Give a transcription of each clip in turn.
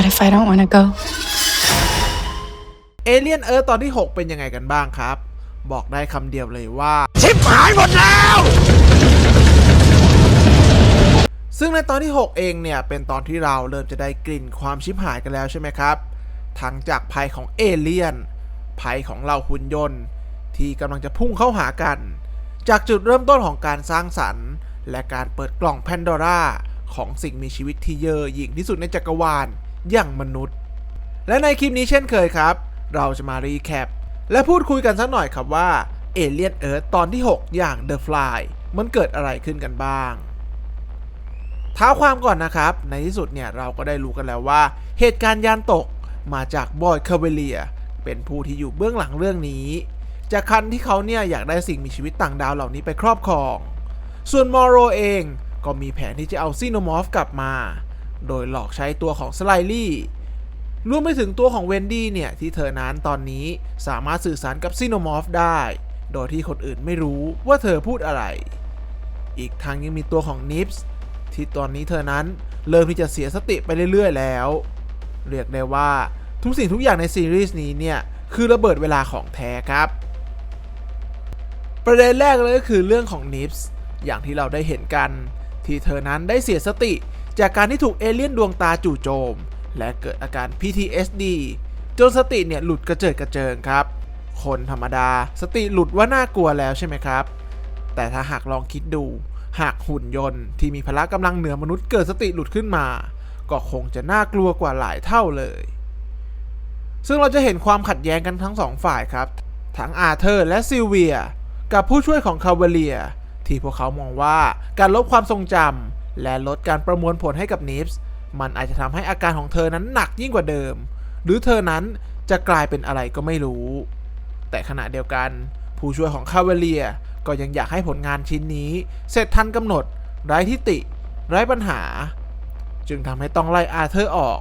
What if I don't want to go? เอเลียนเอิร์ตอนที่ 6 เป็นยังไงกันบ้างครับ บอกได้คำเดียวเลยว่า ชิบหายหมดแล้ว ซึ่งในตอนที่ 6 เองเนี่ย เป็นตอนที่เราเริ่มจะได้กลิ่นความชิบหายกันแล้วใช่ไหมครับ ทั้งจากภัยของเอเลียน ภัยของเราหุ่นยนต์ ที่กำลังจะพุ่งเข้าหากัน จากจุดเริ่มต้นของการสร้างสรรค์ และการเปิดกล่องแพนดอร่าของสิ่งมีชีวิตที่เยอะหยิ่งที่สุดในจักรวาล อย่างมนุษย์ และในคลิปนี้เช่นเคยครับ เราจะมารีแคปและพูดคุยกันสักหน่อยครับว่าเอเลียนเอิร์ตอนที่ 6 อย่าง The Fly มันเกิดอะไรขึ้นกันบ้างเท้าความก่อนนะครับ ในที่สุดเนี่ยเราก็ได้รู้กันแล้วว่า เหตุการณ์ยานตกมาจากบอยคาเวเลียเป็นผู้ที่อยู่เบื้องหลังเรื่องนี้ จากคันที่เขาเนี่ยอยากได้สิ่งมีชีวิตต่างดาวเหล่านี้ไปครอบครอง ส่วนมอร์โรเองก็มีแผนที่จะเอาซีโนมอฟกลับมา โดยหลอกใช้ตัวของสไลลี่รวมไปถึงตัวของเวนดี้เนี่ย ที่เธอนั้นตอนนี้สามารถสื่อสารกับซีโนมอฟได้ โดยที่คนอื่นไม่รู้ว่าเธอพูดอะไร อีกทั้งยังมีตัวของนิฟส์ที่ตอนนี้เธอนั้นเริ่มที่จะเสียสติไปเรื่อยๆ แล้ว เรียกได้ว่าทุกสิ่งทุกอย่างในซีรีส์นี้เนี่ย คือระเบิดเวลาของแท้ครับ ประเด็นแรกเลยก็คือเรื่องของนิฟส์อย่างที่เราได้เห็นกัน ที่เธอนั้นได้เสียสติ จากการที่ถูกเอเลี่ยนดวงตาจู่โจม และเกิดอาการ PTSD จนสติเนี่ยหลุดกระเจิดกระเจิงครับ คนธรรมดาสติหลุดว่าน่ากลัวแล้วใช่ไหมครับ แต่ถ้าหากลองคิดดู หากหุ่นยนต์ที่มีพละกำลังเหนือมนุษย์เกิดสติหลุดขึ้นมา ก็คงจะน่ากลัวกว่าหลายเท่าเลย ซึ่งเราจะเห็นความขัดแย้งกันทั้งสองฝ่ายครับ ทั้งอาเธอร์และซิลเวีย กับผู้ช่วยของคาเวเลีย ที่พวกเขามองว่าการลบความทรงจำ และลดการประมวลผลให้กับนิฟส์มันอาจจะทำให้อาการของเธอนั้นหนักยิ่งกว่าเดิม หรือเธอนั้นจะกลายเป็นอะไรก็ไม่รู้ แต่ขณะเดียวกัน ผู้ช่วยของคาเวเลียก็ยังอยากให้ผลงานชิ้นนี้ เสร็จทันกำหนด ไร้ทิติไร้ปัญหา จึงทำให้ต้องไล่อาเธอร์ออก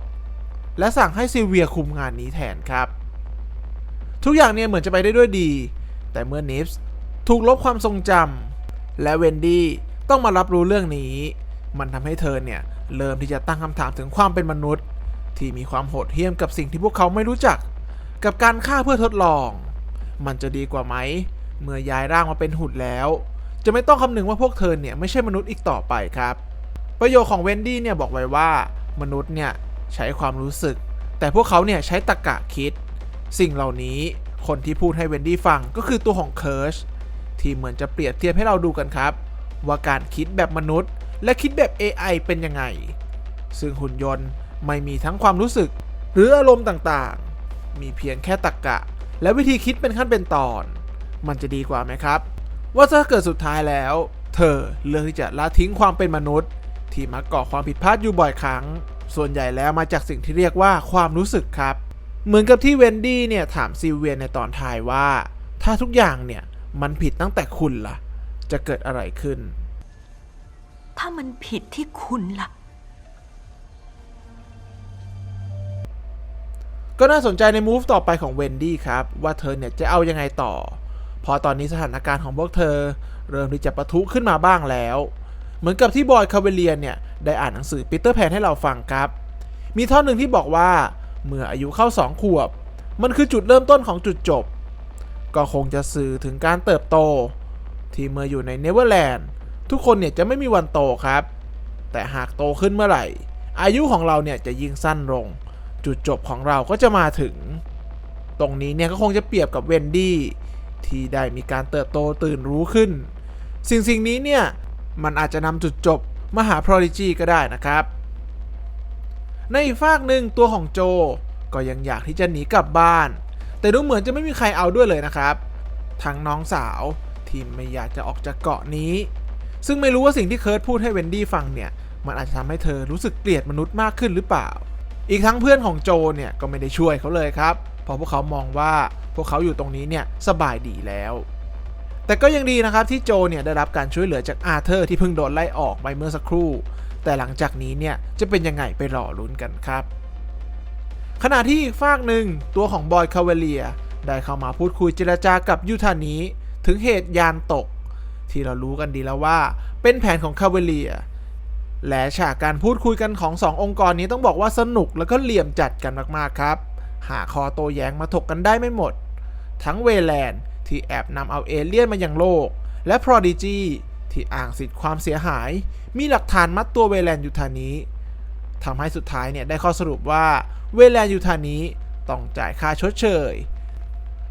และสั่งให้ซิเวียคุมงานนี้แทนครับ ทุกอย่างเนี่ยเหมือนจะไปได้ด้วยดี แต่เมื่อนิฟส์ถูกลบความทรงจำและเวนดี้ต้องมารับรู้เรื่องนี้ มันทำให้เธอเนี่ย เริ่มที่จะตั้งคำถามถึงความเป็นมนุษย์ ที่มีความโหดเหี้ยมกับสิ่งที่พวกเขาไม่รู้จัก กับการฆ่าเพื่อทดลอง มันจะดีกว่าไหม เมื่อย้ายร่างมาเป็นหุ่นแล้ว จะไม่ต้องคำนึงว่าพวกเธอเนี่ยไม่ใช่มนุษย์อีกต่อไปครับ ประโยคของเวนดี้เนี่ยบอกไว้ว่ามนุษย์เนี่ยใช้ความรู้สึก แต่พวกเขาเนี่ยใช้ตรรกะคิด สิ่งเหล่านี้คนที่พูดให้เวนดี้ฟังก็คือตัวของเคิร์ชที่เหมือนจะเปรียบเทียบให้เราดูกันครับ ว่าการคิดแบบมนุษย์ และคิดแบบ AI เป็นยังไง ซึ่งหุ่นยนต์ไม่มีทั้งความรู้สึก หรืออารมณ์ต่างๆ มีเพียงแค่ตรรกกะ และวิธีคิดเป็นขั้นเป็นตอน มันจะดีกว่าไหมครับ ว่าถ้าเกิดสุดท้ายแล้ว เธอเลือกที่จะละทิ้งความเป็นมนุษย์ ที่มักก่อความผิดพลาดอยู่บ่อยครั้ง ส่วนใหญ่แล้วมาจากสิ่งที่เรียกว่าความรู้สึกครับ เหมือนกับที่เวนดี้เนี่ยถามซิลเวียนในตอนท้ายว่า ถ้าทุกอย่างเนี่ยมันผิดตั้งแต่คุณล่ะ จะเกิดอะไรขึ้น ถ้ามันผิดที่คุณล่ะ ก็น่าสนใจในมูฟต่อไปของเวนดี้ครับ ว่าเธอเนี่ยจะเอายังไงต่อ พอตอนนี้สถานการณ์ของพวกเธอ เริ่มที่จะปะทุขึ้นมาบ้างแล้ว เหมือนกับที่บอยคาเวเลียนเนี่ย ได้อ่านหนังสือปีเตอร์แพนให้เราฟังครับ มีท่อนหนึ่งที่บอกว่าเมื่ออายุเข้าสองขวบ มันคือจุดเริ่มต้นของจุดจบ ก็คงจะสื่อถึงการเติบโต ที่เมื่ออยู่ในเนเวอร์แลนด์ ทุกคนเนี่ยจะไม่มีวันโตครับ แต่หากโตขึ้นเมื่อไหร่ อายุของเราเนี่ยจะยิ่งสั้นลง จุดจบของเราก็จะมาถึง ตรงนี้เนี่ยก็คงจะเปรียบกับเวนดี้ที่ได้มีการเติบโตตื่นรู้ขึ้น สิ่งสิ่งนี้เนี่ยมันอาจจะนำจุดจบมาหาพรอดิจีก็ได้นะครับ ในอีกฝากหนึ่งตัวของโจก็ยังอยากที่จะหนีกลับบ้าน แต่ดูเหมือนจะไม่มีใครเอาด้วยเลยนะครับ ทั้งน้องสาวที่ไม่อยากจะออกจากเกาะนี้ ซึ่งไม่รู้ว่าสิ่งที่เคิร์ทพูดให้เวนดี้ฟังเนี่ย มันอาจจะทำให้เธอรู้สึกเกลียดมนุษย์มากขึ้นหรือเปล่า อีกทั้งเพื่อนของโจเนี่ยก็ไม่ได้ช่วยเขาเลยครับเพราะพวกเขามองว่าพวกเขาอยู่ตรงนี้เนี่ยสบายดีแล้ว แต่ก็ยังดีนะครับที่โจเนี่ยได้รับการช่วยเหลือจากอาเธอร์ที่เพิ่งโดนไล่ออกไปเมื่อสักครู่ แต่หลังจากนี้เนี่ยจะเป็นยังไงไปรอลุ้นกันครับ ขณะที่อีกฝากหนึ่งตัวของบอยคาเวเลียได้เข้ามาพูดคุยเจรจากับยูทานีถึงเหตุยานตก ที่เรารู้กันดีแล้วว่า เป็นแผนของคาเวเลียและฉากการพูดคุยกันของสององค์กรนี้ต้องบอกว่าสนุกแล้วก็เหลี่ยมจัดกันมากๆครับ หาคอโตแย้งมาถกกันได้ไม่หมด ทั้งเวแลนด์ที่แอบนำเอาเอเลี่ยนมายังโลก และพรอดิจีที่อ้างสิทธิ์ความเสียหาย มีหลักฐานมัดตัวเวแลนด์ยูทานี้ทำให้สุดท้ายเนี่ยได้ข้อสรุปว่าเวแลนด์ยูทานี้ต้องจ่ายค่าชดเชย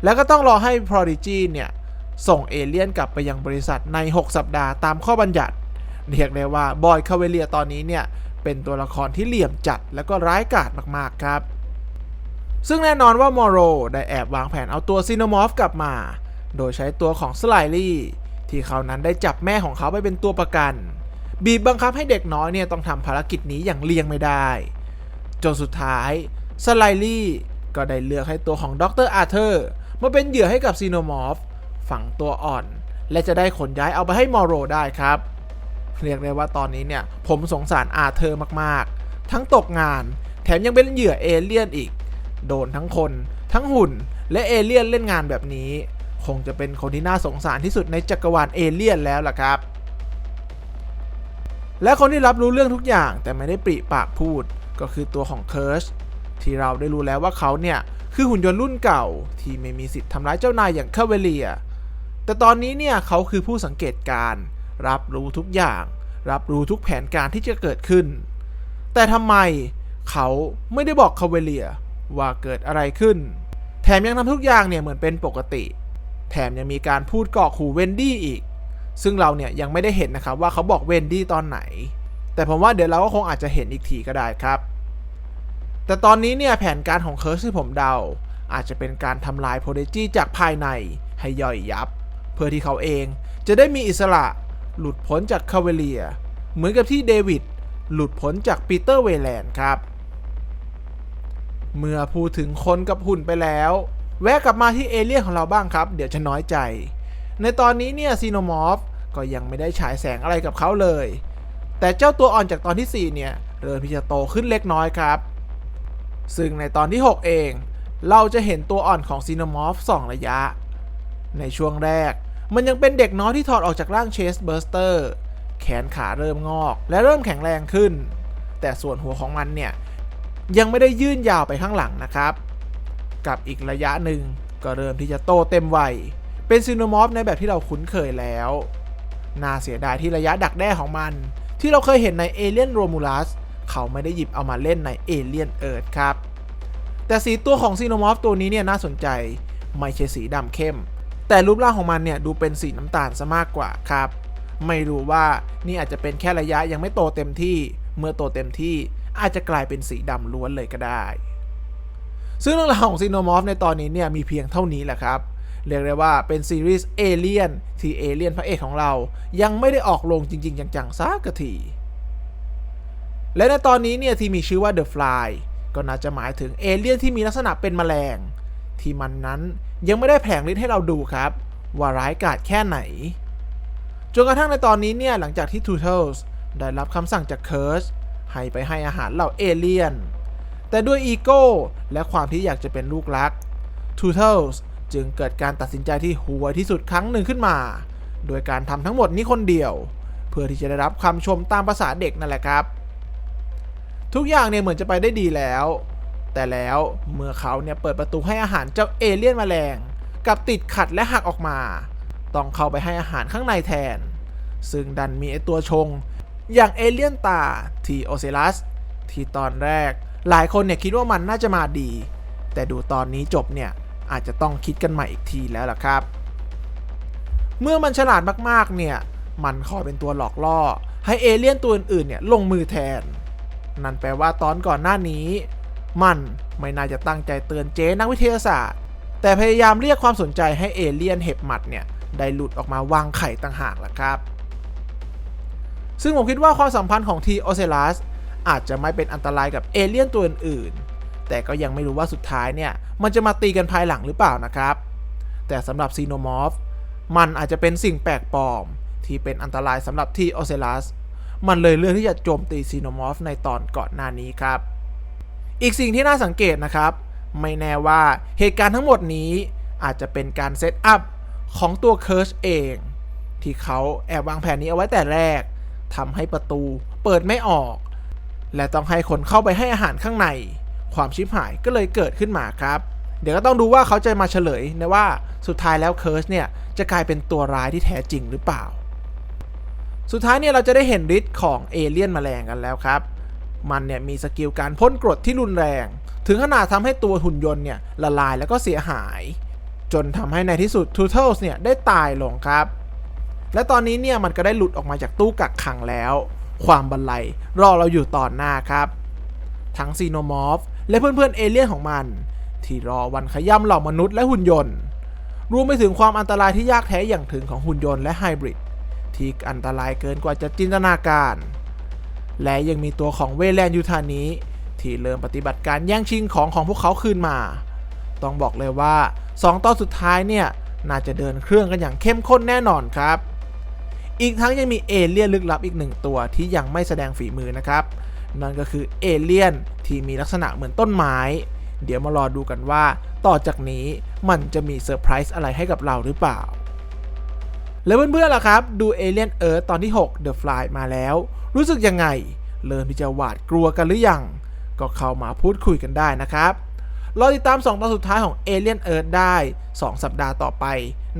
แล้วก็ต้องรอให้ Prodigy เนี่ย ส่งเอเลี่ยนกลับไปยังบริษัทใน 6 สัปดาห์ตามข้อบัญญัติ เรียกได้ว่าบอยคาเวเลียตอนนี้เนี่ย เป็นตัวละครที่เหลี่ยมจัดแล้วก็ร้ายกาจมากๆครับ ซึ่งแน่นอนว่ามอโรได้แอบวางแผนเอาตัวซีโนมอฟกลับมา โดยใช้ตัวของสไลลี่ที่เขานั้นได้จับแม่ของเขาไปเป็นตัวประกัน บีบบังคับให้เด็กน้อยเนี่ยต้องทำภารกิจนี้อย่างเลี่ยงไม่ได้ จนสุดท้ายสไลลี่ก็ได้เลือกให้ตัวของดรอาร์เธอร์มาเป็นเหยื่อให้กับซีโนมอฟ ฝังตัวอ่อน และจะได้ขนย้ายเอาไปให้มอโรได้ครับ เรียกได้ว่าตอนนี้เนี่ย ผมสงสารอาเธอร์มากๆ ทั้งตกงาน แถมยังเป็นเหยื่อเอเลี่ยนอีก โดนทั้งคน ทั้งหุ่น และเอเลี่ยนเล่นงานแบบนี้ คงจะเป็นคนที่น่าสงสารที่สุดในจักรวาลเอเลี่ยนแล้วล่ะครับ และคนที่รับรู้เรื่องทุกอย่างแต่ไม่ได้ปริปากพูด ก็คือตัวของเคิร์ชที่เราได้รู้แล้วว่าเขาเนี่ยคือหุ่นยนต์รุ่นเก่าที่ไม่มีสิทธิ์ทำร้ายเจ้านายอย่างคาเวเลีย แต่ตอนนี้เนี่ยเขาคือผู้สังเกตการ รับรู้ทุกอย่าง รับรู้ทุกแผนการที่จะเกิดขึ้น แต่ทำไมเขาไม่ได้บอกคาเวเลียว่าเกิดอะไรขึ้น แถมยังทำทุกอย่างเนี่ยเหมือนเป็นปกติ แถมยังมีการพูดกรอกหูเวนดี้อีก ซึ่งเราเนี่ยยังไม่ได้เห็นนะครับว่าเขาบอกเวนดี้ตอนไหน แต่ผมว่าเดี๋ยวเราก็คงอาจจะเห็นอีกทีก็ได้ครับ แต่ตอนนี้เนี่ยแผนการของเคิร์สที่ผมเดาอาจจะเป็นการทำลายโพเดจีจากภายในให้ย่อยยับ เพื่อที่เขาเองจะได้มีอิสระหลุดพ้นจากคาเวเลีย เหมือนกับที่เดวิดหลุดพ้นจากปีเตอร์เวแลนด์ครับ เมื่อพูดถึงคนกับหุ่นไปแล้ว แวะกลับมาที่เอเลี่ยนของเราบ้างครับ เดี๋ยวจะน้อยใจ ในตอนนี้เนี่ยซีโนมอฟก็ยังไม่ได้ฉายแสงอะไรกับเขาเลย แต่เจ้าตัวอ่อนจากตอนที่ 4 เนี่ย เริ่มที่จะโตขึ้นเล็กน้อยครับ ซึ่งในตอนที่ 6 เอง เราจะเห็นตัวอ่อนของซีโนมอฟ2ระยะ ในช่วงแรก มันยังเป็นเด็กน้อยที่ถอดออกจากร่างเชสเบอร์สเตอร์ แขนขาเริ่มงอก และเริ่มแข็งแรงขึ้น แต่ส่วนหัวของมันเนี่ย ยังไม่ได้ยื่นยาวไปข้างหลังนะครับ กับอีกระยะหนึ่งก็เริ่มที่จะโตเต็มวัย เป็นซีโนมอฟในแบบที่เราคุ้นเคยแล้ว น่าเสียดายที่ระยะดักแด้ของมัน ที่เราเคยเห็นในเอเลียนโรมูลัสเขาไม่ได้หยิบเอามาเล่นในเอเลียนเอิร์ธครับ แต่สีตัวของซีโนมอฟตัวนี้เนี่ยน่าสนใจ ไม่ใช่สีดำเข้ม แต่รูปร่างของมันเนี่ยดูเป็นสีน้ำตาลซะมากกว่าครับ ไม่รู้ว่านี่อาจจะเป็นแค่ระยะยังไม่โตเต็มที่ เมื่อโตเต็มที่อาจจะกลายเป็นสีดำล้วนเลยก็ได้ ซึ่งเรื่องราวของซีโนมอฟในตอนนี้เนี่ยมีเพียงเท่านี้แหละครับ เรียกได้ว่าเป็นซีรีส์เอเลียนที่เอเลียนพระเอกของเรา ยังไม่ได้ออกลงจริง ๆ จังๆสักทีและในตอนนี้เนี่ยที่มีชื่อว่า The Fly ก็น่าจะหมายถึงเอเลียนที่มีลักษณะเป็นแมลง ที่มันนั้น ยังไม่ได้แผงฤทธิ์ให้เราดูครับ ว่าร้ายกาจแค่ไหน จนกระทั่งในตอนนี้เนี่ยหลังจากที่ Turtles ได้รับคำสั่งจากเคิร์สให้ไปให้อาหารเหล่าเอเลียน แต่ด้วยอีโก้และความที่อยากจะเป็นลูกรัก Turtles จึงเกิดการตัดสินใจที่หัวที่สุดครั้งหนึ่งขึ้นมา โดยการทำทั้งหมดนี้คนเดียว เพื่อที่จะได้รับคำชมตามภาษาเด็กนั่นแหละครับ ทุกอย่างเนี่ยเหมือนจะไปได้ดีแล้ว แต่แล้วเมื่อเขาเนี่ยเปิดประตูให้อาหารเจ้าเอเลี่ยนมแมลงกับติดขัดและหักออกมา ต้องเข้าไปให้อาหารข้างในแทน ซึ่งดันมีไอตัวชง อย่างเอเลี่ยนตาทีโอเซลัส ที่ตอนแรกหลายคนเนี่ยคิดว่ามันน่าจะมาดี แต่ดูตอนนี้จบเนี่ยอาจจะต้องคิดกันใหม่อีกทีแล้วล่ะครับ เมื่อมันฉลาดมากๆเนี่ยมันคอยเป็นตัวหลอกล่อ ให้เอเลี่ยนตัวอื่นๆเนี่ยลงมือแทน นั่นแปลว่าตอนก่อนหน้านี้ มันไม่น่าจะตั้งใจเตือนเจ๊นักวิทยาศาสตร์ แต่พยายามเรียกความสนใจให้เอเลี่ยนเห็บหมัดเนี่ยได้หลุดออกมาวางไข่ต่างหากล่ะครับ ซึ่งผมคิดว่าความสัมพันธ์ของทีโอเซลัสอาจจะไม่เป็นอันตรายกับเอเลี่ยนตัวอื่นๆ แต่ก็ยังไม่รู้ว่าสุดท้ายเนี่ย มันจะมาตีกันภายหลังหรือเปล่านะครับ แต่สำหรับซีโนมอฟมันอาจจะเป็นสิ่งแปลกปลอม ที่เป็นอันตรายสำหรับทีโอเซลัสมันเลยเลือกที่จะโจมตีซีโนมอฟในตอนก่อนหน้านี้ครับ อีกสิ่งที่น่าสังเกตนะครับ ไม่แน่ว่าเหตุการณ์ทั้งหมดนี้อาจจะเป็นการเซตอัพของตัวเคิร์ชเอง ที่เขาแอบวางแผนนี้เอาไว้แต่แรกทำให้ประตูเปิดไม่ออก และต้องให้คนเข้าไปให้อาหารข้างใน ความชิบหายก็เลยเกิดขึ้นมาครับ เดี๋ยวก็ต้องดูว่าเขาจะมาเฉลยนะว่าสุดท้ายแล้วเคิร์สเนี่ยจะกลายเป็นตัวร้ายที่แท้จริงหรือเปล่า สุดท้ายเนี่ยเราจะได้เห็นฤทธิ์ของเอเลี่ยนแมลงกันแล้วครับ มันเนี่ยมีสกิลการพ่นกรดที่รุนแรง ถึงขนาดทำให้ตัวหุ่นยนต์เนี่ยละลายแล้วก็เสียหาย จนทำให้ในที่สุดทูเทิลส์เนี่ยได้ตายลงครับ และตอนนี้เนี่ยมันก็ได้หลุดออกมาจากตู้กักขังแล้ว ความบันไลรอเราอยู่ตอนหน้าครับ ทั้งซีโนมอร์ฟและเพื่อนๆเอเลี่ยนของมัน ที่รอวันขย่ำเหล่ามนุษย์และหุ่นยนต์รวมไปถึงความอันตรายที่ยากแท้อย่างถึงของหุ่นยนต์และไฮบริดที่อันตรายเกินกว่าจะจินตนาการ และยังมีตัวของเวแลนยูทานี้ ที่เริ่มปฏิบัติการแย่งชิงของของพวกเขาคืนมา ต้องบอกเลยว่า 2ตอนสุดท้ายเนี่ยน่าจะเดินเครื่องกันอย่างเข้มข้นแน่นอนครับ อีกทั้งยังมีเอเลี่ยนลึกลับอีกหนึ่งตัวที่ยังไม่แสดงฝีมือนะครับ นั่นก็คือเอเลี่ยนที่มีลักษณะเหมือนต้นไม้ เดี๋ยวมารอดูกันว่า ต่อจากนี้มันจะมีเซอร์ไพรส์อะไรให้กับเราหรือเปล่า แล้วเพื่อนๆล่ะครับ ดู Alien Earth ตอนที่ 6 The Fly มาแล้ว รู้สึกยังไง เริ่มที่จะหวาดกลัวกันหรือยัง ก็เข้ามาพูดคุยกันได้นะครับรอติดตาม 2 ตอนสุดท้ายของ Alien Earth ได้ 2 สัปดาห์ต่อไป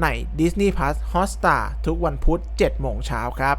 ใน Disney Plus Hotstar ทุกวันพุธ7โมงเช้าครับ